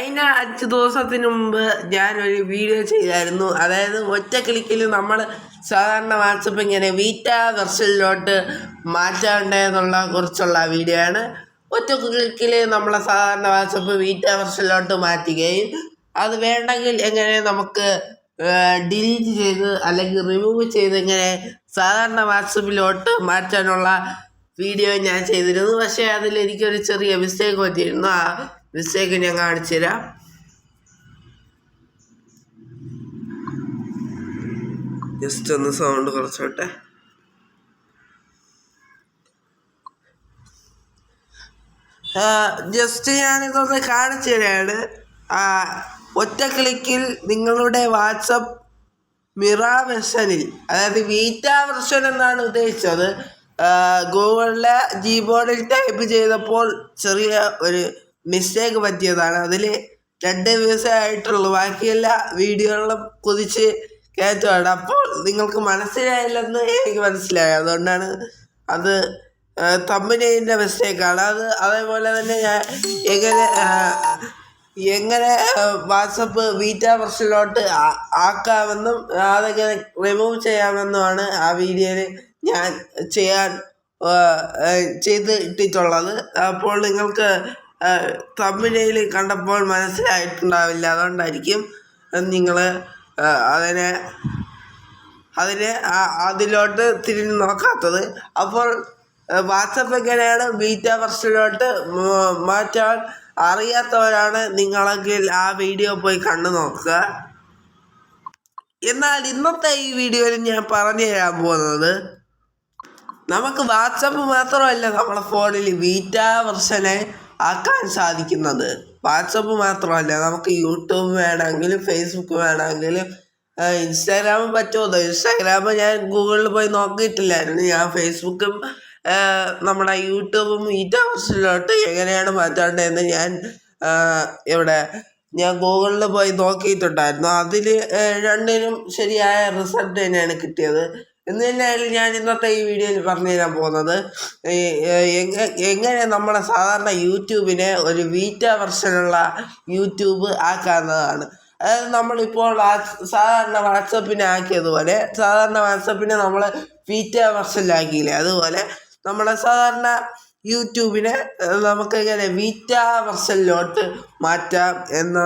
കഴിഞ്ഞ അഞ്ച് ദിവസത്തിന് മുമ്പ് ഞാനൊരു വീഡിയോ ചെയ്തായിരുന്നു. അതായത് ഒറ്റ ക്ലിക്കിൽ നമ്മൾ സാധാരണ വാട്സപ്പ് ഇങ്ങനെ വീറ്റ വെർഷനിലോട്ട് മാറ്റാണ്ടെന്നുള്ള കുറിച്ചുള്ള വീഡിയോ ആണ്. ഒറ്റ ക്ലിക്കിൽ നമ്മളെ സാധാരണ വാട്സപ്പ് വീറ്റ വെർഷനിലോട്ട് മാറ്റുകയും അത് വേണ്ടെങ്കിൽ എങ്ങനെ നമുക്ക് ഡിലീറ്റ് ചെയ്ത് അല്ലെങ്കിൽ റിമൂവ് ചെയ്ത് ഇങ്ങനെ സാധാരണ വാട്സപ്പിലോട്ട് മാറ്റാനുള്ള വീഡിയോ ഞാൻ ചെയ്തിരുന്നു. പക്ഷേ അതിൽ എനിക്കൊരു ചെറിയ മിസ്റ്റേക്ക് പറ്റിയിരുന്നു. ആ മിസ്റ്റേക്ക് ഞാൻ കാണിച്ചു തരാം. ജസ്റ്റ് ഒന്ന് സൗണ്ട് കുറച്ചോട്ടെ. ജസ്റ്റ് ഞാനിതൊന്ന് കാണിച്ചു തരാണ്. ഒറ്റ ക്ലിക്കിൽ നിങ്ങളുടെ വാട്സപ്പ് മിറ വെർഷനിൽ അതായത് വീറ്റ വെർഷൻ എന്നാണ് ഉദ്ദേശിച്ചത്. ഗൂഗിളിലെ ജീബോർഡിൽ ടൈപ്പ് ചെയ്തപ്പോൾ ചെറിയ ഒരു മിസ്റ്റേക്ക് പറ്റിയതാണ്. അതിൽ രണ്ട് ദിവസമേ ആയിട്ടുള്ളൂ ബാക്കിയെല്ലാ വീഡിയോകളും കുതിച്ച് കയറ്റുവാണ് അപ്പോൾ നിങ്ങൾക്ക് മനസ്സിലായില്ലെന്ന് എനിക്ക് മനസ്സിലായി. അതുകൊണ്ടാണ് അത് തമ്മിലിന്റെ മിസ്റ്റേക്കാണ് അത് അതേപോലെ തന്നെ ഞാൻ എങ്ങനെ എങ്ങനെ വാട്സപ്പ് വീറ്റ വെർഷനിലോട്ട് ആക്കാമെന്നും അതെങ്ങനെ റിമൂവ് ചെയ്യാമെന്നുമാണ് ആ വീഡിയോയിൽ ഞാൻ ചെയ്യാൻ ആ, ആ, ചെയ്ത് ഇട്ടിട്ടുള്ളത്. അപ്പോൾ നിങ്ങൾക്ക് തമിഴയിൽ കണ്ടപ്പോൾ മനസ്സിലായിട്ടുണ്ടാവില്ല. അതുകൊണ്ടായിരിക്കും നിങ്ങൾ അതിനെ അതിനെ അതിലോട്ട് തിരിഞ്ഞ് നോക്കാത്തത്. അപ്പോൾ വാട്സപ്പ് എങ്ങനെയാണ്? ബീറ്റ വെർഷനിലോട്ട് മാറ്റാൻ അറിയാത്തവരാണ് നിങ്ങളെങ്കിൽ ആ വീഡിയോ പോയി കണ്ടു നോക്കുക. എന്നാൽ ഇന്നത്തെ ഈ വീഡിയോയിൽ ഞാൻ പറഞ്ഞു തരാൻ പോകുന്നത് നമുക്ക് വാട്സപ്പ് മാത്രമല്ല നമ്മുടെ ഫോണിൽ ബീറ്റ വെർഷനെ ആക്കാൻ സാധിക്കുന്നത്. വാട്സപ്പ് മാത്രമല്ല നമുക്ക് യൂട്യൂബ് വേണമെങ്കിലും ഫേസ്ബുക്ക് വേണമെങ്കിലും ഇൻസ്റ്റാഗ്രാം പറ്റുമോ ഇൻസ്റ്റാഗ്രാം ഞാൻ ഗൂഗിളിൽ പോയി നോക്കിയിട്ടില്ലായിരുന്നു. ഞാൻ ഫേസ്ബുക്കും നമ്മുടെ യൂട്യൂബും ഈറ്റ വെർഷനിലോട്ട് എങ്ങനെയാണ് മാറ്റേണ്ടതെന്ന് ഞാൻ ഇവിടെ ഞാൻ ഗൂഗിളിൽ പോയി നോക്കിയിട്ടുണ്ടായിരുന്നു. അതിൽ രണ്ടിനും ശരിയായ റിസൾട്ട് തന്നെയാണ് കിട്ടിയത്. എന്ന് ഞാൻ ഇന്നത്തെ ഈ വീഡിയോയിൽ പറഞ്ഞു തരാൻ പോകുന്നത് എങ്ങനെ നമ്മുടെ സാധാരണ യൂട്യൂബിനെ ഒരു വീറ്റ വെർഷനുള്ള യൂട്യൂബ് ആക്കാവുന്നതാണ്. അതായത് നമ്മളിപ്പോൾ സാധാരണ വാട്സപ്പിനെ ആക്കിയതുപോലെ സാധാരണ വാട്സപ്പിനെ നമ്മൾ വീറ്റ വെർഷനിലാക്കിയില്ലേ? അതുപോലെ നമ്മളെ സാധാരണ യൂട്യൂബിനെ നമുക്ക് എങ്ങനെ വീറ്റ വെർഷനിലോട്ട് മാറ്റാം എന്ന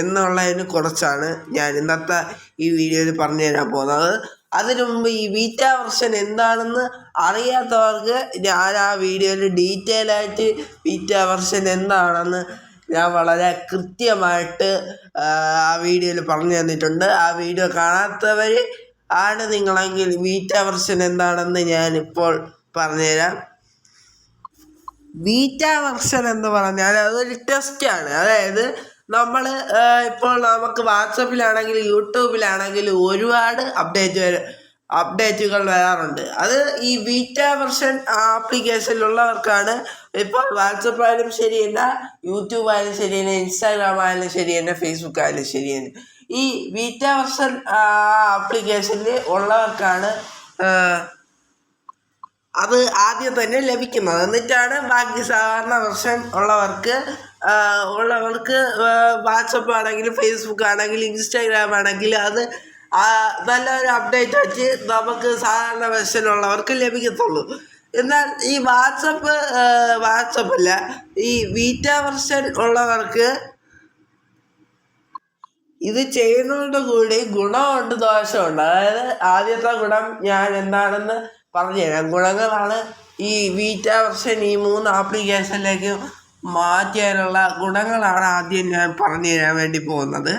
എന്നുള്ളതിനെ കുറിച്ചാണ് ഞാൻ ഇന്നത്തെ ഈ വീഡിയോയിൽ പറഞ്ഞു തരാൻ പോകുന്നത്. അതിനു മുമ്പ് ഈ വീറ്റ വെർഷൻ എന്താണെന്ന് അറിയാത്തവർക്ക് ഞാൻ ആ വീഡിയോയിൽ ഡീറ്റെയിൽ ആയിട്ട് വീറ്റ വെർഷൻ എന്താണെന്ന് ഞാൻ വളരെ കൃത്യമായിട്ട് ആ, വീഡിയോയിൽ പറഞ്ഞു തന്നിട്ടുണ്ട്. ആ വീഡിയോ കാണാത്തവർ ആണ് നിങ്ങളെങ്കിൽ വീറ്റ വെർഷൻ എന്താണെന്ന് ഞാനിപ്പോൾ പറഞ്ഞുതരാം. ബീറ്റ വെർഷൻ എന്ന് പറഞ്ഞാൽ അതൊരു ടെസ്റ്റാണ് അതായത് നമ്മൾ ഇപ്പോൾ നമുക്ക് വാട്സപ്പിലാണെങ്കിലും യൂട്യൂബിലാണെങ്കിലും ഒരുപാട് അപ്ഡേറ്റ് വരും അപ്ഡേറ്റുകൾ വരാറുണ്ട്. അത് ഈ ബീറ്റ വെർഷൻ ആപ്ലിക്കേഷനിലുള്ളവർക്കാണ് ഇപ്പോൾ വാട്സപ്പ് ആയാലും ശരി തന്നെ യൂട്യൂബ് ആയാലും ശരി തന്നെ ഇൻസ്റ്റാഗ്രാം ആയാലും ശരി തന്നെ ഫേസ്ബുക്ക് ആയാലും ശരി തന്നെ. ഈ ബീറ്റ വെർഷൻ ആപ്ലിക്കേഷനിൽ ഉള്ളവർക്കാണ് അത് ആദ്യം തന്നെ ലഭിക്കുന്നത്. എന്നിട്ടാണ് ബാക്കി സാധാരണ വെർഷൻ ഉള്ളവർക്ക് ഉള്ളവർക്ക് വാട്സപ്പ് ആണെങ്കിലും ഫേസ്ബുക്ക് ആണെങ്കിലും ഇൻസ്റ്റാഗ്രാം ആണെങ്കിലും അത് നല്ല നല്ലൊരു അപ്ഡേറ്റ് വെച്ച് നമുക്ക് സാധാരണ വശനുള്ളവർക്ക് ലഭിക്കത്തുള്ളൂ. എന്നാൽ ഈ വാട്സപ്പ് വാട്സപ്പ് അല്ല ഈ വീറ്റ വെർഷൻ ഉള്ളവർക്ക് ഇത് ചെയ്യുന്നതോട് കൂടി ഗുണമുണ്ട് ദോഷമുണ്ട്. അതായത് ആദ്യത്തെ ഗുണം ഞാൻ എന്താണെന്ന് പറഞ്ഞുതരാം. ഗുണങ്ങളാണ് ഈ വീറ്റ വെർഷൻ ഈ മൂന്ന് ആപ്ലിക്കേഷനിലേക്ക് മാറ്റിയാലുള്ള ഗുണങ്ങളാണ് ആദ്യം ഞാൻ പറഞ്ഞു തരാൻ വേണ്ടി പോകുന്നത്.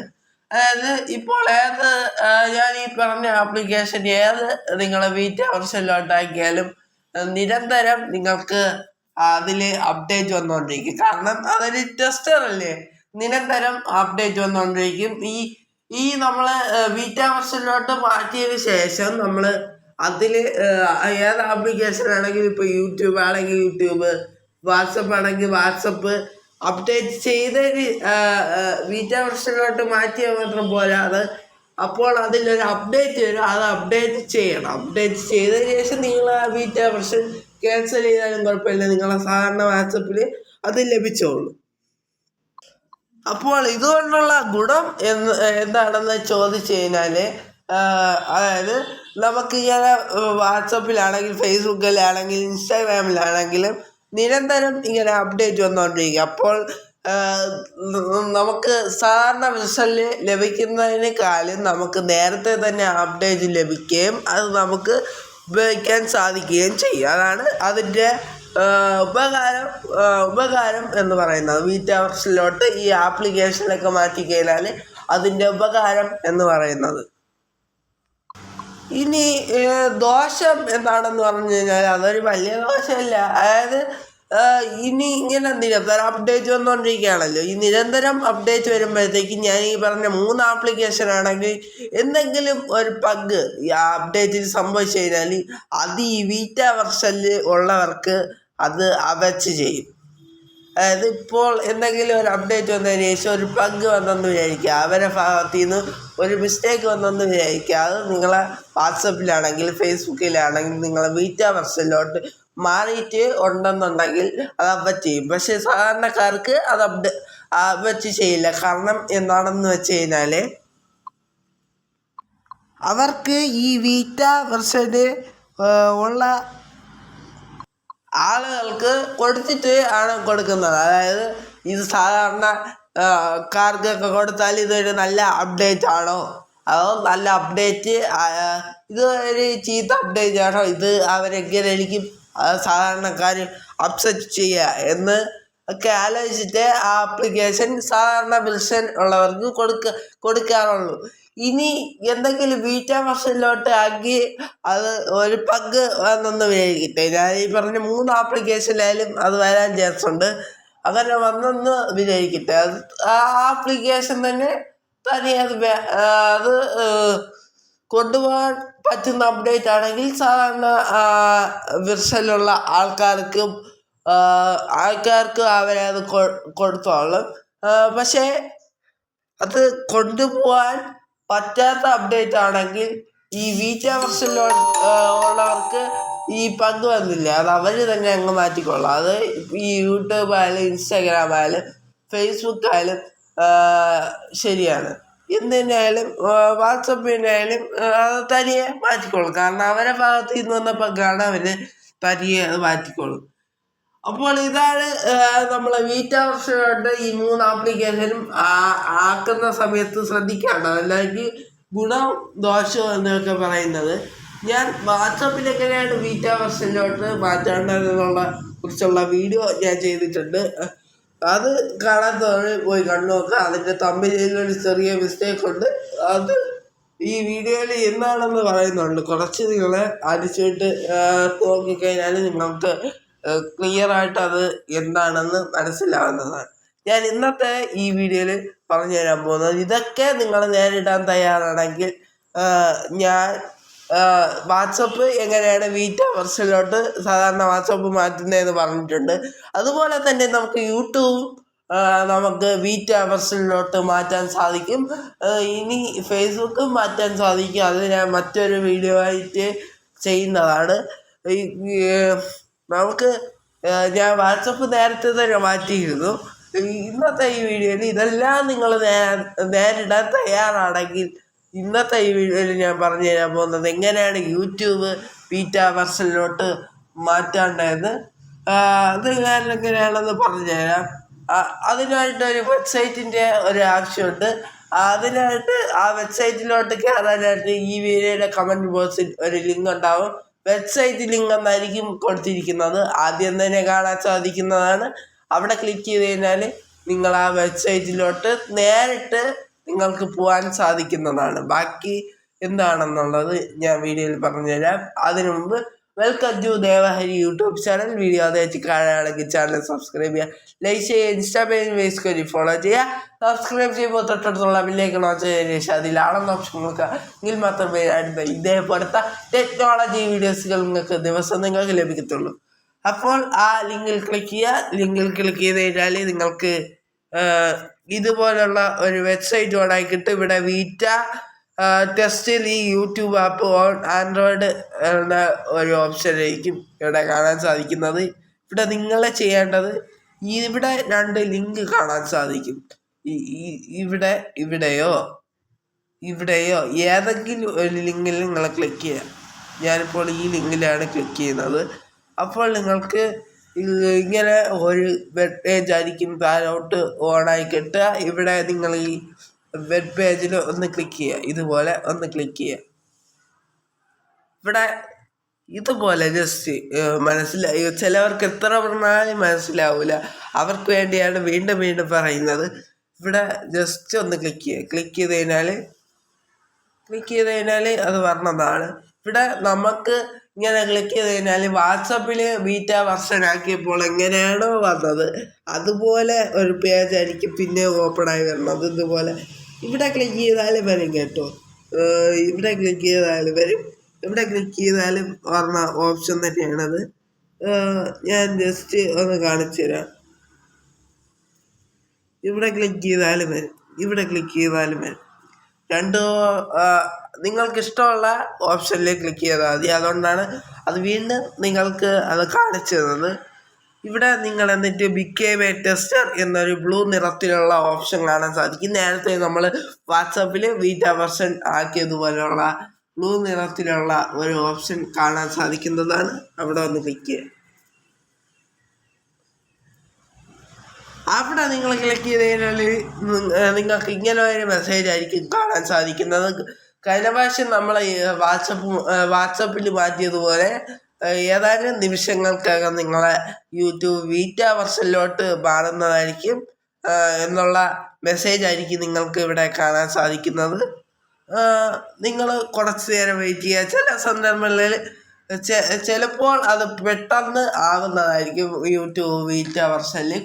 അതായത് ഇപ്പോൾ ഏത് ഞാൻ ഈ പറഞ്ഞ ആപ്ലിക്കേഷൻ ഏത് നിങ്ങൾ വീറ്റ വെർഷനിലോട്ടാക്കിയാലും നിരന്തരം നിങ്ങൾക്ക് അതിൽ അപ്ഡേറ്റ് വന്നുകൊണ്ടിരിക്കും. കാരണം അതൊരു ടെസ്റ്റർ അല്ലേ? നിരന്തരം അപ്ഡേറ്റ് വന്നുകൊണ്ടിരിക്കും. ഈ ഈ നമ്മൾ വീറ്റ വെർഷനിലോട്ട് മാറ്റിയതിന് ശേഷം നമ്മൾ അതിൽ ഏത് ആപ്ലിക്കേഷൻ ആണെങ്കിലും ഇപ്പോൾ യൂട്യൂബ് ആണെങ്കിൽ യൂട്യൂബ് വാട്സപ്പ് ആണെങ്കിൽ വാട്സപ്പ് അപ്ഡേറ്റ് ചെയ്ത് വീറ്റ വർഷങ്ങളിലോട്ട് മാറ്റിയാൽ മാത്രം പോരാ. അത് അപ്പോൾ അതിലൊരു അപ്ഡേറ്റ് വരും. അത് അപ്ഡേറ്റ് ചെയ്യണം. അപ്ഡേറ്റ് ചെയ്തതിന് ശേഷം നിങ്ങൾ ആ വീറ്റ വർഷൻ ക്യാൻസൽ ചെയ്താലും കുഴപ്പമില്ല. നിങ്ങളെ സാധാരണ വാട്സപ്പിൽ അത് ലഭിച്ചോളൂ. അപ്പോൾ ഇതുകൊണ്ടുള്ള ഗുണം എന്ന് എന്താണെന്ന് ചോദിച്ചു കഴിഞ്ഞാൽ അതായത് നമുക്ക് ഇങ്ങനെ വാട്സപ്പിലാണെങ്കിൽ ഫേസ്ബുക്കിലാണെങ്കിൽ ഇൻസ്റ്റാഗ്രാമിലാണെങ്കിലും നിരന്തരം ഇങ്ങനെ അപ്ഡേറ്റ് വന്നുകൊണ്ടിരിക്കും അപ്പോൾ നമുക്ക് സാധാരണ വിസൽ ലഭിക്കുന്നതിനേക്കാളും നമുക്ക് നേരത്തെ തന്നെ അപ്ഡേറ്റ് ലഭിക്കുകയും അത് നമുക്ക് ഉപയോഗിക്കാൻ സാധിക്കുകയും ചെയ്യും. അതാണ് അതിന്റെ ഉപകാരം ഉപകാരം എന്ന് പറയുന്നത്. വീറ്റാവർസിലോട്ട് ഈ ആപ്ലിക്കേഷനൊക്കെ മാറ്റിക്കഴിഞ്ഞാൽ അതിന്റെ ഉപകാരം എന്ന് പറയുന്നത്. ഇനി ദോഷം എന്താണെന്ന് പറഞ്ഞു കഴിഞ്ഞാൽ അതൊരു വലിയ ദോഷമല്ല അതായത് ഇനി ഇങ്ങനെ നിരന്തരം അപ്ഡേറ്റ് വന്നുകൊണ്ടിരിക്കുകയാണല്ലോ ഈ നിരന്തരം അപ്ഡേറ്റ് വരുമ്പോഴത്തേക്ക് ഞാൻ ഈ പറഞ്ഞ മൂന്ന് ആപ്ലിക്കേഷൻ ആണെങ്കിൽ എന്തെങ്കിലും ഒരു പഗ് ഈ അപ്ഡേറ്റിൽ സംഭവിച്ചു കഴിഞ്ഞാൽ അത് ഈ വീറ്റ വെർഷനിൽ ഉള്ളവർക്ക് അത് അവച്ച് ചെയ്യും. അതായത് ഇപ്പോൾ എന്തെങ്കിലും ഒരു അപ്ഡേറ്റ് വന്നതിന് ശേഷം ഒരു പങ്ക് വന്നെന്ന് വിചാരിക്കുക. അവരെ ഭാഗത്തു നിന്ന് ഒരു മിസ്റ്റേക്ക് വന്നെന്ന് വിചാരിക്കുക. അത് നിങ്ങളെ വാട്സപ്പിലാണെങ്കിൽ ഫേസ്ബുക്കിലാണെങ്കിൽ നിങ്ങളെ വീറ്റ വെർഷനിലോട്ട് മാറിയിട്ട് ഉണ്ടെന്നുണ്ടെങ്കിൽ അത് അപ്ഡേറ്റ് ചെയ്യും. പക്ഷേ സാധാരണക്കാർക്ക് അത് അപ്ഡേ അപ്ഡേറ്റ് ചെയ്യില്ല. കാരണം എന്താണെന്ന് വെച്ച് കഴിഞ്ഞാൽ അവർക്ക് ഈ വീറ്റ വെർഷന് ഉള്ള ആളുകൾക്ക് കൊടുത്തിട്ട് ആണ് കൊടുക്കുന്നത്. അതായത് ഇത് സാധാരണ കാർക്കൊക്കെ കൊടുത്താൽ ഇതൊരു നല്ല അപ്ഡേറ്റ് ആണോ? അതോ നല്ല അപ്ഡേറ്റ് ഇത് ഒരു ചീത്ത അപ്ഡേറ്റ് ആണോ? ഇത് അവരെങ്ങനെ എനിക്ക് സാധാരണക്കാർ അപ്സെറ്റ് ചെയ്യുക എന്ന് ഒക്കെ ആലോചിച്ചിട്ട് ആ ആപ്ലിക്കേഷൻ സാധാരണ ബിൽസൻ ഉള്ളവർക്ക് കൊടുക്ക കൊടുക്കാറുള്ളൂ. ഇനി എന്തെങ്കിലും ബീറ്റ വെർഷനിലോട്ട് ആക്കി അത് ഒരു പഗ് വന്നൊന്ന് വിചാരിക്കട്ടെ ഞാൻ ഈ പറഞ്ഞ മൂന്ന് ആപ്ലിക്കേഷനിലായാലും അത് വരാൻ ചാൻസ് ഉണ്ട്. അങ്ങനെ വന്നെന്ന് വിചാരിക്കട്ടെ അത് ആ ആപ്ലിക്കേഷൻ തന്നെ തനിയെ അത് അത് കൊണ്ടുപോകാൻ പറ്റുന്ന അപ്ഡേറ്റ് ആണെങ്കിൽ സാധാരണ വിർഷലുള്ള ആൾക്കാർക്കും ആൾക്കാർക്കും അവരെ അത് കൊടുത്തോളും പക്ഷേ അത് കൊണ്ടുപോകാൻ പറ്റാത്ത അപ്ഡേറ്റ് ആണെങ്കിൽ ഈ വീറ്റ വെർഷനിൽ ഉള്ളവർക്ക് ഈ പങ്ക് വന്നില്ല? അത് അവർ തന്നെ അങ്ങ് മാറ്റിക്കൊള്ളാം. അത് ഈ യൂട്യൂബ് ആയാലും ഇൻസ്റ്റാഗ്രാം ആയാലും ഫേസ്ബുക്ക് ആയാലും ശരിയാണ്. എന്തിനായാലും വാട്സപ്പിനായാലും അത് തനിയെ മാറ്റിക്കോളും കാരണം അവരെ ഭാഗത്ത് നിന്ന് വന്ന പങ്കാണ് അവർ തനിയെ അത് മാറ്റിക്കോളും അപ്പോൾ ഇതാണ് നമ്മളെ വീറ്റ ഈ മൂന്ന് ആപ്ലിക്കേഷനും ആക്കുന്ന സമയത്ത് ശ്രദ്ധിക്കേണ്ടത് അല്ലെങ്കിൽ ഗുണം ദോഷം എന്നൊക്കെ പറയുന്നത്. ഞാൻ വാട്സപ്പിൽ എങ്ങനെയാണ് വീറ്റ വെർഷനിലോട്ട് മാറ്റേണ്ടതെന്നുള്ള കുറിച്ചുള്ള വീഡിയോ ഞാൻ ചെയ്തിട്ടുണ്ട്. അത് കാണാത്തവരെ പോയി കണ്ടു നോക്കുക അതിന്റെ തമ്മിലൊരു ചെറിയ മിസ്റ്റേക്ക് ഉണ്ട്. അത് ഈ വീഡിയോയിൽ എന്താണെന്ന് പറയുന്നുണ്ട്. കുറച്ച് നിങ്ങൾ അടിച്ചിട്ട് നോക്കിക്കഴിഞ്ഞാൽ നിങ്ങൾക്ക് ക്ലിയർ ആയിട്ട് അത് എന്താണെന്ന് മനസ്സിലാവുന്നതാണ്. ഞാൻ ഇന്നത്തെ ഈ വീഡിയോയിൽ പറഞ്ഞു തരാൻ പോകുന്നത് ഇതൊക്കെ നിങ്ങൾ നേരിടാൻ തയ്യാറാണെങ്കിൽ ഞാൻ വാട്സപ്പ് എങ്ങനെയാണ് വീറ്റ വെർഷനിലോട്ട് സാധാരണ വാട്സപ്പ് മാറ്റുന്നതെന്ന് പറഞ്ഞിട്ടുണ്ട്. അതുപോലെ തന്നെ നമുക്ക് യൂട്യൂബ് നമുക്ക് വീറ്റ വെർഷനിലോട്ട് മാറ്റാൻ സാധിക്കും. ഇനി ഫേസ്ബുക്കും മാറ്റാൻ സാധിക്കും. അത് ഞാൻ മറ്റൊരു വീഡിയോ ആയിട്ട് ചെയ്യുന്നതാണ്. നമുക്ക് ഞാൻ വാട്സപ്പ് നേരത്തെ തന്നെ മാറ്റിയിരുന്നു. ഇന്നത്തെ ഈ വീഡിയോയിൽ ഇതെല്ലാം നിങ്ങൾ നേരിടാൻ തയ്യാറാണെങ്കിൽ ഇന്നത്തെ ഈ വീഡിയോയിൽ ഞാൻ പറഞ്ഞു തരാൻ പോകുന്നത് എങ്ങനെയാണ് യൂട്യൂബ് ബീറ്റ വെർഷനിലോട്ട് മാറ്റാണ്ടതെന്ന് അത് ഞാൻ എങ്ങനെയാണെന്ന് പറഞ്ഞു തരാം. ഒരു വെബ്സൈറ്റിന്റെ ഒരു ആവശ്യമുണ്ട്. അതിനായിട്ട് ആ വെബ്സൈറ്റിലോട്ട് കയറാനായിട്ട് ഈ വീഡിയോയുടെ കമന്റ് ബോക്സിൽ ഒരു ലിങ്ക് ഉണ്ടാവും വെബ്സൈറ്റ് ലിങ്ക് എന്നായിരിക്കും കൊടുത്തിരിക്കുന്നത്. ആദ്യം തന്നെ കാണാൻ സാധിക്കുന്നതാണ്. അവിടെ ക്ലിക്ക് ചെയ്ത് കഴിഞ്ഞാൽ നിങ്ങൾ ആ വെബ്സൈറ്റിലോട്ട് നേരിട്ട് നിങ്ങൾക്ക് പോകാൻ സാധിക്കുന്നതാണ്. ബാക്കി എന്താണെന്നുള്ളത് ഞാൻ വീഡിയോയിൽ പറഞ്ഞുതരാം. അതിനു മുമ്പ് welcome to Devahari YouTube channel video അതേച്ച് കാണുകയാണെങ്കിൽ ചാനൽ സബ്സ്ക്രൈബ് ചെയ്യുക ലൈക്ക് ചെയ്യുക ഇൻസ്റ്റാ പേജ് ഫേസ് കരി ഫോളോ ചെയ്യുക. സബ്സ്ക്രൈബ് ചെയ്യുമ്പോൾ തൊട്ടടുത്തുള്ള ബില്ലേക്ക് ഓൺ ചെയ്തതിന് ശേഷം അതിലാണെന്ന് ഓപ്ഷൻ കൊടുക്കുക. എങ്കിൽ മാത്രമേ അടുത്ത ഇതേപോലത്തെ ടെക്നോളജി വീഡിയോസുകൾ നിങ്ങൾക്ക് ദിവസം നിങ്ങൾക്ക് ലഭിക്കത്തുള്ളൂ. അപ്പോൾ ആ ലിങ്കിൽ ക്ലിക്ക് ചെയ്യുക. ലിങ്കിൽ ക്ലിക്ക് ചെയ്ത് കഴിഞ്ഞാൽ നിങ്ങൾക്ക് ഇതുപോലുള്ള ഒരു വെബ്സൈറ്റ് ഓടായി കിട്ടും. ഇവിടെ വീറ്റ ടെസ്റ്റിൽ ഈ യൂട്യൂബ് ആപ്പ് ഓൺ ആൻഡ്രോയിഡ് എന്ന ഒരു ഓപ്ഷനായിരിക്കും ഇവിടെ കാണാൻ സാധിക്കുന്നത്. ഇവിടെ നിങ്ങൾ ചെയ്യേണ്ടത് ഇവിടെ രണ്ട് ലിങ്ക് കാണാൻ സാധിക്കും. ഇവിടെ ഇവിടെയോ? ഇവിടെയോ? ഏതെങ്കിലും ഒരു ലിങ്കിൽ നിങ്ങൾ ക്ലിക്ക് ചെയ്യാം ഞാനിപ്പോൾ ഈ ലിങ്കിലാണ് ക്ലിക്ക് ചെയ്യുന്നത്. അപ്പോൾ നിങ്ങൾക്ക് ഇങ്ങനെ ഒരു വെബ് പേജ് ആയിരിക്കും താഴോട്ട് ഓണായി കിട്ടുക. ഇവിടെ നിങ്ങൾ ഈ വെബ് പേജിൽ ഒന്ന് ക്ലിക്ക് ചെയ്യുക. ഇതുപോലെ ഒന്ന് ക്ലിക്ക് ചെയ്യുക. ഇവിടെ ഇതുപോലെ ജസ്റ്റ് മനസ്സിലായി. ചിലവർക്ക് എത്ര പറഞ്ഞാലും മനസ്സിലാവില്ല അവർക്ക് വേണ്ടിയാണ് വീണ്ടും വീണ്ടും പറയുന്നത്. ഇവിടെ ജസ്റ്റ് ഒന്ന് ക്ലിക്ക് ചെയ്യുക. ക്ലിക്ക് ചെയ്ത് കഴിഞ്ഞാൽ ക്ലിക്ക് ചെയ്ത് കഴിഞ്ഞാൽ അത് പറഞ്ഞതാണ് ഇവിടെ നമുക്ക് ഇങ്ങനെ ക്ലിക്ക് ചെയ്ത് കഴിഞ്ഞാൽ വാട്സപ്പിൽ ബീറ്റ വെർഷൻ ആക്കിയപ്പോൾ എങ്ങനെയാണോ വന്നത്. അതുപോലെ ഒരു പേജ് ആയിരിക്കും പിന്നെ ഓപ്പൺ ആയി വരുന്നത് ഇതുപോലെ. ഇവിടെ ക്ലിക്ക് ചെയ്താലും വരും കേട്ടോ. ഇവിടെ ക്ലിക്ക് ചെയ്താലും വരും. ഇവിടെ ക്ലിക്ക് ചെയ്താലും വന്ന ഓപ്ഷൻ തന്നെയാണത്. ഞാൻ ജസ്റ്റ് ഒന്ന് കാണിച്ചു തരാം. ഇവിടെ ക്ലിക്ക് ചെയ്താലും വരും. ഇവിടെ ക്ലിക്ക് ചെയ്താലും വരും. രണ്ടോ നിങ്ങൾക്ക് ഇഷ്ടമുള്ള ഓപ്ഷനിൽ ക്ലിക്ക് ചെയ്താൽ മതി. അതുകൊണ്ടാണ് അത് വീണ്ടും നിങ്ങൾക്ക് അത് കാണിച്ചു തന്നത്. ഇവിടെ നിങ്ങൾ എന്നിട്ട് ബിക്കേവ് എ ടെസ്റ്റർ എന്നൊരു ബ്ലൂ നിറത്തിലുള്ള ഓപ്ഷൻ കാണാൻ സാധിക്കും. നേരത്തെ നമ്മൾ വാട്സാപ്പിൽ വീറ്റ വെർഷൻ ആക്കിയതുപോലെയുള്ള ബ്ലൂ നിറത്തിലുള്ള ഒരു ഓപ്ഷൻ കാണാൻ സാധിക്കുന്നതാണ്. അവിടെ ഒന്ന് ക്ലിക്ക് അവിടെ നിങ്ങൾ ക്ലിക്ക് ചെയ്ത് കഴിഞ്ഞാൽ നിങ്ങൾക്ക് ഇങ്ങനെ ഒരു മെസ്സേജ് ആയിരിക്കും കാണാൻ സാധിക്കുന്നത്. കഴിഞ്ഞ പ്രാവശ്യം നമ്മൾ വാട്സപ്പ് വാട്സപ്പിൽ മാറ്റിയതുപോലെ ഏതാനും നിമിഷങ്ങൾക്കകം നിങ്ങളെ യൂട്യൂബ് വീറ്റ വർഷനിലോട്ട് മാറുന്നതായിരിക്കും എന്നുള്ള മെസ്സേജ് ആയിരിക്കും നിങ്ങൾക്ക് ഇവിടെ കാണാൻ സാധിക്കുന്നത്. നിങ്ങൾ കുറച്ച് നേരം വെയിറ്റ് ചെയ്യുക. ചില സന്ദർഭങ്ങളിൽ ചിലപ്പോൾ അത് പെട്ടെന്ന് ആകുന്നതായിരിക്കും യൂട്യൂബ് വീറ്റ വർഷനിൽ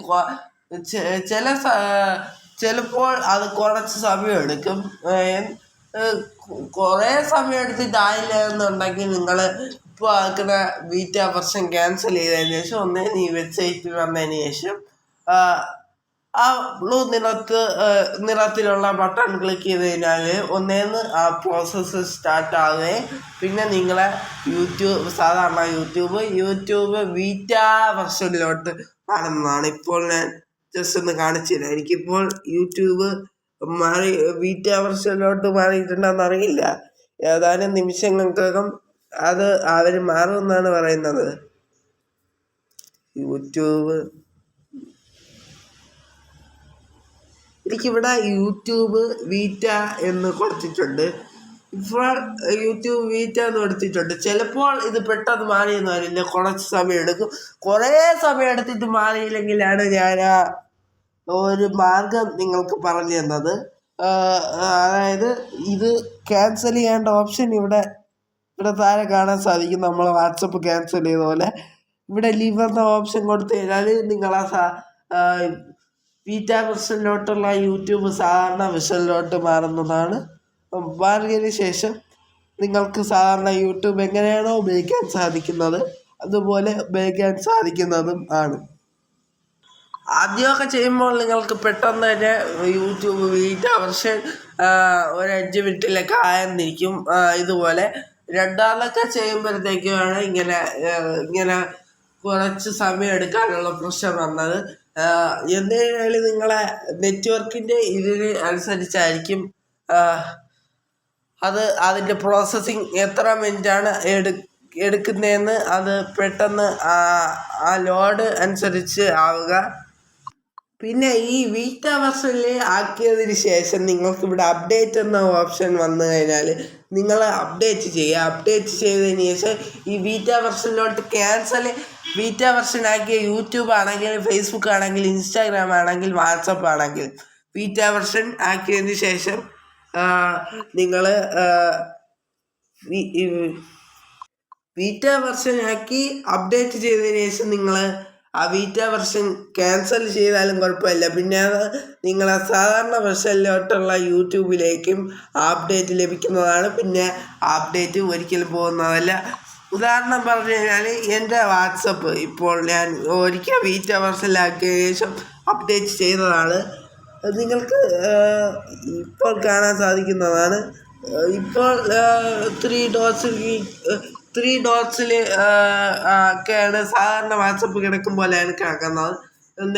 ചില ചിലപ്പോൾ അത് കുറച്ച് സമയം എടുക്കും കുറേ സമയം എടുത്തിട്ടായില്ല എന്നുണ്ടെങ്കിൽ നിങ്ങൾ ഇപ്പോൾ ആക്കുന്ന ബീറ്റ വർഷം ക്യാൻസൽ ചെയ്തതിന് ശേഷം ഒന്നേ നീ വെബ്സൈറ്റിൽ വന്നതിന് ശേഷം ആ, ബ്ലൂ നിറത്ത് നിറത്തിലുള്ള ബട്ടൺ ക്ലിക്ക് ചെയ്ത് കഴിഞ്ഞാൽ ഒന്നേന്ന് ആ പ്രോസസ്സ് സ്റ്റാർട്ട് ആവുകയും പിന്നെ നിങ്ങളെ യൂട്യൂബ് സാധാരണ യൂട്യൂബ് യൂട്യൂബ് വീറ്റ വെർഷനിലോട്ട് മാറുന്നതാണ് ഇപ്പോൾ ഞാൻ ജസ്റ്റ് ഒന്ന് കാണിച്ചു തരാം. എനിക്കിപ്പോൾ യൂട്യൂബ് മാറി വീറ്റ വെർഷനിലോട്ട് മാറിയിട്ടുണ്ടെന്ന് അറിയില്ല ഏതാനും നിമിഷങ്ങൾക്കകം അത് അവർ മാറുമെന്നാണ് പറയുന്നത്. യൂട്യൂബ്. എനിക്കിവിടെ യൂട്യൂബ് വീറ്റ എന്ന് കൊടുത്തിട്ടുണ്ട്. ഇപ്പോൾ യൂട്യൂബ് വീറ്റ എന്ന് കൊടുത്തിട്ടുണ്ട്. ചിലപ്പോൾ ഇത് പെട്ടെന്ന് മാറിയെന്ന് വരില്ല കുറച്ച് സമയം എടുക്കും. കുറേ സമയം എടുത്തിട്ട് മാറിയില്ലെങ്കിലാണ് ഞാൻ ആ ഒരു മാർഗം നിങ്ങൾക്ക് പറഞ്ഞു തന്നത്. അതായത് ഇത് ക്യാൻസൽ ചെയ്യേണ്ട ഓപ്ഷൻ ഇവിടെ ഇവിടെ താഴെ കാണാൻ സാധിക്കും നമ്മൾ വാട്സപ്പ് ക്യാൻസൽ ചെയ്ത പോലെ. ഇവിടെ ലീവ് എന്ന ഓപ്ഷൻ കൊടുത്തു കഴിഞ്ഞാൽ നിങ്ങൾ ആ സാ വെർഷനിലോട്ടുള്ള യൂട്യൂബ് സാധാരണ വെർഷനിലോട്ട് മാറുന്നതാണ്. മാറിയതിന് ശേഷം നിങ്ങൾക്ക് സാധാരണ യൂട്യൂബ് എങ്ങനെയാണോ ഉപയോഗിക്കാൻ സാധിക്കുന്നത് അതുപോലെ ഉപയോഗിക്കാൻ സാധിക്കുന്നതും ആണ്. ആദ്യമൊക്കെ ചെയ്യുമ്പോൾ നിങ്ങൾക്ക് പെട്ടെന്ന് തന്നെ യൂട്യൂബ് വീറ്റ അവർഷൻ ഒരു അഞ്ച് മിനിറ്റിലൊക്കെ ആയെന്നിരിക്കും. ഇതുപോലെ രണ്ടാമതൊക്കെ ചെയ്യുമ്പോഴത്തേക്കുമാണ് ഇങ്ങനെ ഇങ്ങനെ കുറച്ച് സമയം എടുക്കാനുള്ള പ്രശ്നം വന്നത്. എന്തായാലും നിങ്ങളെ നെറ്റ്വർക്കിന്റെ ഇതിന് അനുസരിച്ചായിരിക്കും? അത് അതിന്റെ പ്രോസസ്സിങ് എത്ര മിനിറ്റാണ് എടു എടുക്കുന്നതെന്ന് അത് പെട്ടെന്ന് ആ ലോഡ് അനുസരിച്ച് ആവുക. പിന്നെ ഈ വീറ്റ വെർഷനിൽ ആക്കിയതിന് ശേഷം നിങ്ങൾക്ക് ഇവിടെ അപ്ഡേറ്റ് എന്ന ഓപ്ഷൻ വന്നു കഴിഞ്ഞാൽ നിങ്ങൾ അപ്ഡേറ്റ് ചെയ്യുക. അപ്ഡേറ്റ് ചെയ്തതിന് ശേഷം ഈ വീറ്റ വെർഷനിലോട്ട് ക്യാൻസൽ വീറ്റ വെർഷൻ ആക്കിയ യൂട്യൂബ് ആണെങ്കിൽ ഫേസ്ബുക്ക് ആണെങ്കിൽ ഇൻസ്റ്റാഗ്രാം ആണെങ്കിൽ വാട്സപ്പ് ആണെങ്കിൽ വീറ്റ വെർഷൻ ആക്കിയതിന് ശേഷം നിങ്ങൾ വീറ്റ വെർഷൻ ആക്കി അപ്ഡേറ്റ് ചെയ്തതിന് ശേഷം നിങ്ങൾ ആ വീറ്റ വെർഷൻ ക്യാൻസൽ ചെയ്താലും കുഴപ്പമില്ല. പിന്നെ അത് നിങ്ങളെ സാധാരണ വെർഷനിലോട്ടുള്ള യൂട്യൂബിലേക്കും അപ്ഡേറ്റ് ലഭിക്കുന്നതാണ്. പിന്നെ അപ്ഡേറ്റ് ഒരിക്കലും പോകുന്നതല്ല. ഉദാഹരണം പറഞ്ഞു കഴിഞ്ഞാൽ എന്റെ വാട്സപ്പ് ഇപ്പോൾ ഞാൻ ഒരിക്കൽ വീറ്റ വെർഷനിലാക്കിയ ശേഷം അപ്ഡേറ്റ് ചെയ്തതാണ്. നിങ്ങൾക്ക് ഇപ്പോൾ കാണാൻ സാധിക്കുന്നതാണ്. ഇപ്പോൾ ത്രീ ഡോട്ട്സിൽ ത്രീ ഡോട്ട്സിൽ ഒക്കെയാണ് സാധാരണ വാട്സപ്പ് കിടക്കും പോലെയാണ് കിടക്കുന്നത്.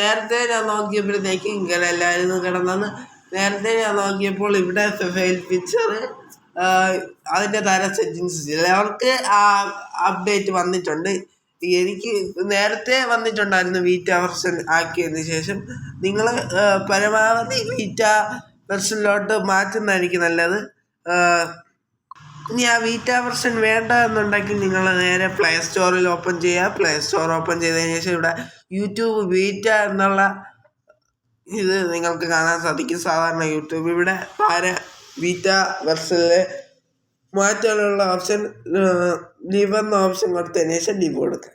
നേരത്തെ ഞാൻ നോക്കിയപ്പോഴത്തേക്ക് ഇങ്ങനെ എല്ലാവരും കിടന്നത് നേരത്തെ ഞാൻ നോക്കിയപ്പോൾ ഇവിടെ ഫെയിൽ പിക്ചർ അതിന്റെ താര സെറ്റിങ്സ് ചിലവർക്ക് ആ അപ്ഡേറ്റ് വന്നിട്ടുണ്ട്. എനിക്ക് നേരത്തെ വന്നിട്ടുണ്ടായിരുന്നു വീറ്റ വെർഷൻ ആക്കിയതിന് ശേഷം. നിങ്ങൾ പരമാവധി വീറ്റ വെർഷനിലോട്ട് മാറ്റുന്നതായിരിക്കും നല്ലത്. ഇനി ആ വീറ്റ വെർഷൻ വേണ്ട എന്നുണ്ടെങ്കിൽ നിങ്ങൾ നേരെ പ്ലേ സ്റ്റോറിൽ ഓപ്പൺ ചെയ്യുക. പ്ലേ സ്റ്റോർ ഓപ്പൺ ചെയ്തതിന് ശേഷം ഇവിടെ യൂട്യൂബ് വീറ്റ എന്നുള്ള ഇത് നിങ്ങൾക്ക് കാണാൻ സാധിക്കും. സാധാരണ യൂട്യൂബ് ഇവിടെ താരെ വീറ്റ വെർഷനിലെ മാറ്റാനുള്ള ഓപ്ഷൻ ലീവ് എന്ന ഓപ്ഷൻ കൊടുത്തതിന് ശേഷം ലീവ് കൊടുക്കുക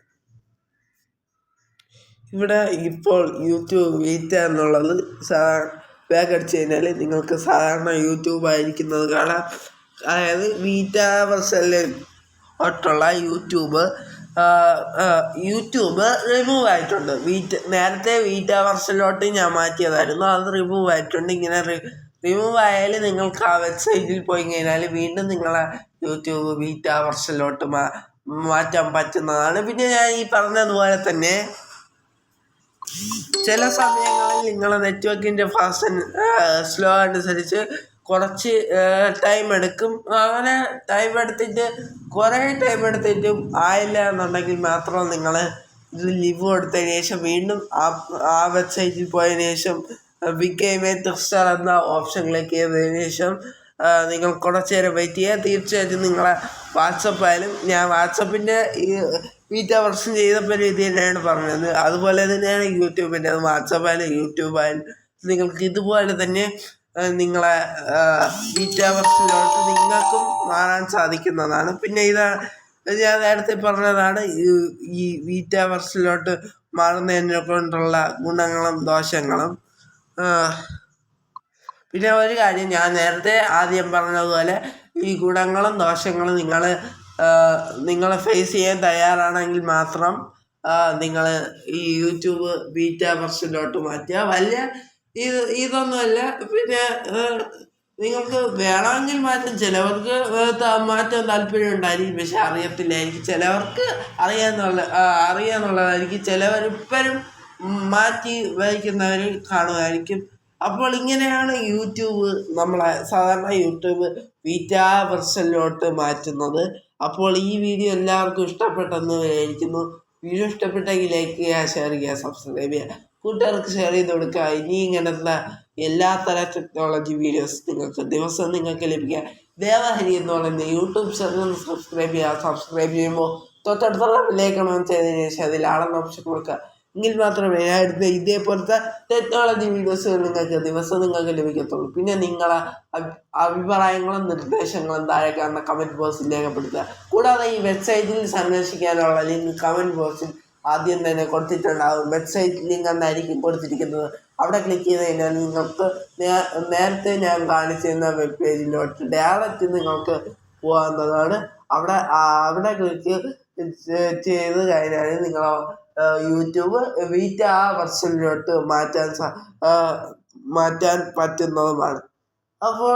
ഇവിടെ ഇപ്പോൾ യൂട്യൂബ് വീറ്റ എന്നുള്ളത് സാധാരണ ബാഗ് അടിച്ച് കഴിഞ്ഞാൽ നിങ്ങൾക്ക് സാധാരണ യൂട്യൂബ് ആയിരിക്കുന്നത് കാണാം. അതായത് വീറ്റ വെർഷനിൽ തൊട്ടുള്ള യൂട്യൂബ് യൂട്യൂബ് റിമൂവ് ആയിട്ടുണ്ട്. വീറ്റ നേരത്തെ വീറ്റ ഞാൻ മാറ്റിയതായിരുന്നു. അത് റിമൂവ് ആയിട്ടുണ്ട്. ഇങ്ങനെ റിമൂവ് ആയാൽ നിങ്ങൾക്ക് ആ വെബ്സൈറ്റിൽ പോയി കഴിഞ്ഞാൽ വീണ്ടും നിങ്ങളെ യൂട്യൂബ് വീറ്റ മാ മാറ്റാൻ പറ്റുന്നതാണ്. പിന്നെ ഞാൻ ഈ പറഞ്ഞതുപോലെ തന്നെ ചില സമയങ്ങളിൽ നിങ്ങളെ നെറ്റ്വർക്കിന്റെ ഫാസ്റ്റ് സ്ലോ അനുസരിച്ച് കുറച്ച് ടൈം എടുക്കും. അങ്ങനെ ടൈം എടുത്തിട്ട് കുറേ ടൈം എടുത്തിട്ടും ആയില്ല എന്നുണ്ടെങ്കിൽ മാത്രം നിങ്ങൾ ഇത് ലീവ് കൊടുത്തതിന് ശേഷം വീണ്ടും ആ ആ വെബ്സൈറ്റിൽ പോയതിന് ശേഷം ബിഗ് ത്രിസ്റ്റർ എന്ന ഓപ്ഷനിലേക്ക് ചെയ്തതിന് ശേഷം നിങ്ങൾ കുറച്ച് നേരം വെയിറ്റ് ചെയ്യുക തീർച്ചയായിട്ടും നിങ്ങളെ വാട്സപ്പായാലും ഞാൻ വാട്സപ്പിന്റെ ഈ വീറ്റ വർഷൻ ചെയ്തപ്പോൾ ഇത് തന്നെയാണ് പറഞ്ഞത്. അതുപോലെ തന്നെയാണ് യൂട്യൂബിന്റെ അത് വാട്സപ്പായാലും യൂട്യൂബായാലും നിങ്ങൾക്ക് ഇതുപോലെ തന്നെ നിങ്ങളെ ബീറ്റ നിങ്ങൾക്കും മാറാൻ സാധിക്കുന്നതാണ്. പിന്നെ ഇതാ ഞാൻ നേരത്തെ പറഞ്ഞതാണ് ഈ ബീറ്റ വെർഷനിലോട്ട് മാറുന്നതിനെ കൊണ്ടുള്ള ഗുണങ്ങളും ദോഷങ്ങളും. പിന്നെ ഒരു കാര്യം ഞാൻ നേരത്തെ ആദ്യം പറഞ്ഞതുപോലെ ഈ ഗുണങ്ങളും ദോഷങ്ങളും നിങ്ങൾ നിങ്ങൾ ഫേസ് ചെയ്യാൻ തയ്യാറാണെങ്കിൽ മാത്രം നിങ്ങൾ ഈ യൂട്യൂബ് ബീറ്റ വെർഷനിലോട്ട് മാറ്റുക. വലിയ ഇത് ഇതൊന്നുമല്ല. പിന്നെ നിങ്ങൾക്ക് വേണമെങ്കിൽ മാറ്റം ചിലവർക്ക് മാറ്റാൻ താല്പര്യം ഉണ്ടായിരിക്കും. പക്ഷെ അറിയത്തില്ലായിരിക്കും ചിലവർക്ക് അറിയാന്നുള്ള അറിയാന്നുള്ളതായിരിക്കും. ചിലവർ ഇപ്പോഴും മാറ്റി വഹിക്കുന്നവർ കാണുമായിരിക്കും. അപ്പോൾ ഇങ്ങനെയാണ് യൂട്യൂബ് നമ്മളെ സാധാരണ യൂട്യൂബ് വീറ്റാ വെർഷനിലോട്ട് മാറ്റുന്നത്. അപ്പോൾ ഈ വീഡിയോ എല്ലാവർക്കും ഇഷ്ടപ്പെട്ടെന്ന് വിചാരിക്കുന്നു. വീഡിയോ ഇഷ്ടപ്പെട്ടെങ്കിൽ ലൈക്ക് ചെയ്യുക ഷെയർ ചെയ്യുക സബ്സ്ക്രൈബ് ചെയ്യുക. കൂട്ടുകാർക്ക് ഷെയർ ചെയ്ത് കൊടുക്കുക. ഇനി ഇങ്ങനത്തെ എല്ലാ തര ടെക്നോളജി വീഡിയോസ് നിങ്ങൾക്ക് ദിവസം നിങ്ങൾക്ക് ലഭിക്കുക. ദേവഹരി എന്ന് പറയുന്ന യൂട്യൂബ് ചാനൽ സബ്സ്ക്രൈബ് ചെയ്യുക. സബ്സ്ക്രൈബ് ചെയ്യുമ്പോൾ തൊട്ടടുത്തുള്ള വിലയിക്കണം ചെയ്തതിന് ശേഷം അതിൽ ആളെന്ന ഓപ്ഷൻ കൊടുക്കുക. എങ്കിൽ മാത്രമേ അടുത്ത ഇതേപോലത്തെ ടെക്നോളജി വീഡിയോസുകൾ നിങ്ങൾക്ക് ദിവസം നിങ്ങൾക്ക് ലഭിക്കത്തുള്ളൂ. പിന്നെ നിങ്ങളെ അഭിപ്രായങ്ങളും നിർദ്ദേശങ്ങളും താഴെ കാണുന്ന കമന്റ് ബോക്സിൽ രേഖപ്പെടുത്തുക. കൂടാതെ ഈ വെബ്സൈറ്റിൽ സന്ദർശിക്കാനുള്ള ലിങ്ക് കമന്റ് ബോക്സിൽ ആദ്യം തന്നെ കൊടുത്തിട്ടുണ്ടാകും വെബ്സൈറ്റ് ലിങ്ക് എന്നായിരിക്കും കൊടുത്തിരിക്കുന്നത്. അവിടെ ക്ലിക്ക് ചെയ്ത് കഴിഞ്ഞാൽ നിങ്ങൾക്ക് നേരത്തെ ഞാൻ കാണിച്ചിരുന്ന വെബ് പേജിലോട്ട് ഡയറക്റ്റ് നിങ്ങൾക്ക് പോകാവുന്നതാണ്. അവിടെ അവിടെ ക്ലിക്ക് ചെയ്ത് കഴിഞ്ഞാൽ നിങ്ങൾ യൂട്യൂബ് വീറ്റ ആ വെർഷനിലോട്ട് മാറ്റാൻ മാറ്റാൻ പറ്റുന്നതുമാണ്. അപ്പോൾ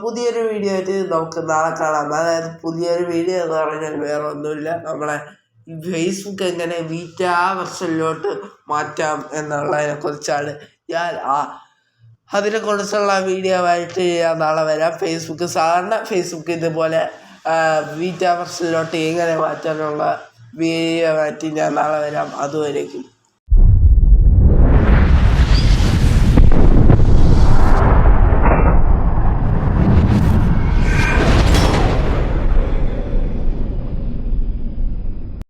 പുതിയൊരു വീഡിയോ ആയിട്ട് നമുക്ക് നാളെ കാണാം. അതായത് പുതിയൊരു വീഡിയോ എന്ന് പറഞ്ഞാൽ വേറെ ഒന്നുമില്ല നമ്മളെ ഫേസ്ബുക്ക് എങ്ങനെ വീറ്റാ വെർഷനിലോട്ട് മാറ്റാം എന്നുള്ളതിനെ കുറിച്ചാണ് ഞാൻ ആ അതിനെക്കുറിച്ചുള്ള വീഡിയോ ആയിട്ട് ഞാൻ നാളെ വരാം. ഫേസ്ബുക്ക് സാധാരണ ഫേസ്ബുക്ക് ഇതുപോലെ വീറ്റാ വെർഷനിലോട്ട് എങ്ങനെ മാറ്റാനുള്ള വീഡിയോ ആയിട്ട് ഞാൻ നാളെ വരാം. അതുവരേക്കും.